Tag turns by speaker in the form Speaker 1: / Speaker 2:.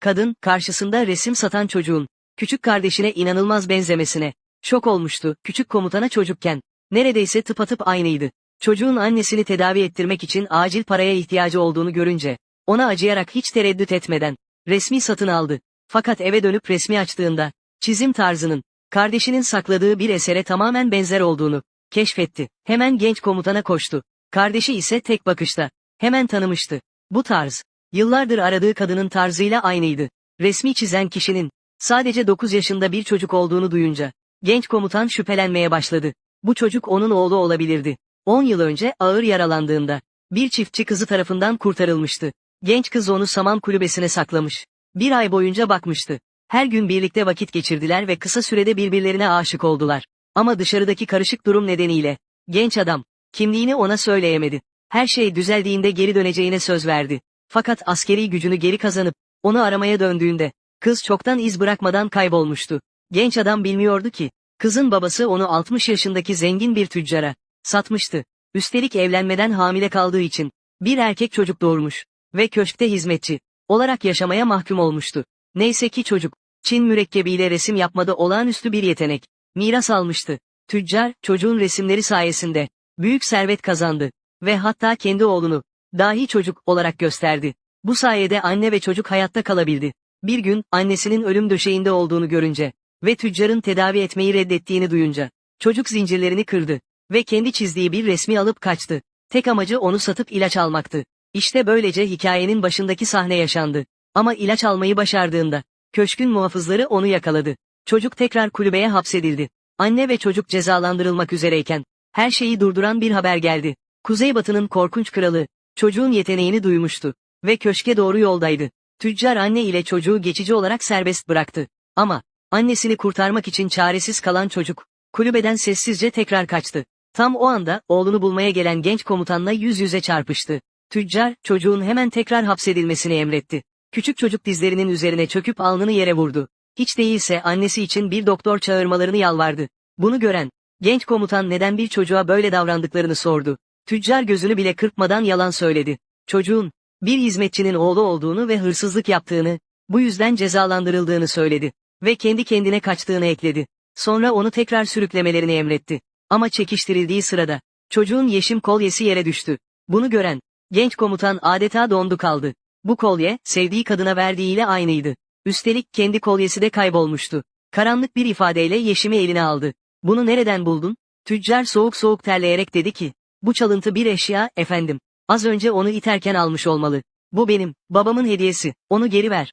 Speaker 1: Kadın, karşısında resim satan çocuğun, küçük kardeşine inanılmaz benzemesine, şok olmuştu, küçük komutana çocukken, neredeyse tıpatıp aynıydı. Çocuğun annesini tedavi ettirmek için acil paraya ihtiyacı olduğunu görünce, ona acıyarak hiç tereddüt etmeden, resmi satın aldı. Fakat eve dönüp resmi açtığında, çizim tarzının, kardeşinin sakladığı bir esere tamamen benzer olduğunu, keşfetti. Hemen genç komutana koştu. Kardeşi ise tek bakışta, hemen tanımıştı. Bu tarz, yıllardır aradığı kadının tarzıyla aynıydı. Resmi çizen kişinin, sadece 9 yaşında bir çocuk olduğunu duyunca, genç komutan şüphelenmeye başladı. Bu çocuk onun oğlu olabilirdi. 10 yıl önce ağır yaralandığında, bir çiftçi kızı tarafından kurtarılmıştı. Genç kız onu saman kulübesine saklamış. Bir ay boyunca bakmıştı. Her gün birlikte vakit geçirdiler ve kısa sürede birbirlerine aşık oldular. Ama dışarıdaki karışık durum nedeniyle, genç adam, kimliğini ona söyleyemedi. Her şey düzeldiğinde geri döneceğine söz verdi. Fakat askeri gücünü geri kazanıp, onu aramaya döndüğünde, kız çoktan iz bırakmadan kaybolmuştu. Genç adam bilmiyordu ki, kızın babası onu 60 yaşındaki zengin bir tüccara, satmıştı. Üstelik evlenmeden hamile kaldığı için, bir erkek çocuk doğurmuş ve köşkte hizmetçi olarak yaşamaya mahkum olmuştu. Neyse ki çocuk, Çin mürekkebiyle resim yapmada olağanüstü bir yetenek, miras almıştı. Tüccar, çocuğun resimleri sayesinde, büyük servet kazandı ve hatta kendi oğlunu, dahi çocuk olarak gösterdi. Bu sayede anne ve çocuk hayatta kalabildi. Bir gün, annesinin ölüm döşeğinde olduğunu görünce ve tüccarın tedavi etmeyi reddettiğini duyunca, çocuk zincirlerini kırdı ve kendi çizdiği bir resmi alıp kaçtı. Tek amacı onu satıp ilaç almaktı. İşte böylece hikayenin başındaki sahne yaşandı. Ama ilaç almayı başardığında, köşkün muhafızları onu yakaladı. Çocuk tekrar kulübeye hapsedildi. Anne ve çocuk cezalandırılmak üzereyken, her şeyi durduran bir haber geldi. Kuzeybatı'nın korkunç kralı, çocuğun yeteneğini duymuştu ve köşke doğru yoldaydı. Tüccar anne ile çocuğu geçici olarak serbest bıraktı. Ama, annesini kurtarmak için çaresiz kalan çocuk, kulübeden sessizce tekrar kaçtı. Tam o anda, oğlunu bulmaya gelen genç komutanla yüz yüze çarpıştı. Tüccar, çocuğun hemen tekrar hapsedilmesini emretti. Küçük çocuk dizlerinin üzerine çöküp alnını yere vurdu. Hiç değilse annesi için bir doktor çağırmalarını yalvardı. Bunu gören, genç komutan neden bir çocuğa böyle davrandıklarını sordu. Tüccar gözünü bile kırpmadan yalan söyledi. Çocuğun, bir hizmetçinin oğlu olduğunu ve hırsızlık yaptığını, bu yüzden cezalandırıldığını söyledi. Ve kendi kendine kaçtığını ekledi. Sonra onu tekrar sürüklemelerini emretti. Ama çekiştirildiği sırada, çocuğun yeşim kolyesi yere düştü. Bunu gören, genç komutan adeta dondu kaldı. Bu kolye, sevdiği kadına verdiğiyle aynıydı. Üstelik kendi kolyesi de kaybolmuştu. Karanlık bir ifadeyle yeşimi eline aldı. Bunu nereden buldun? Tüccar soğuk soğuk terleyerek dedi ki, bu çalıntı bir eşya, efendim. Az önce onu iterken almış olmalı. Bu benim, babamın hediyesi, onu geri ver.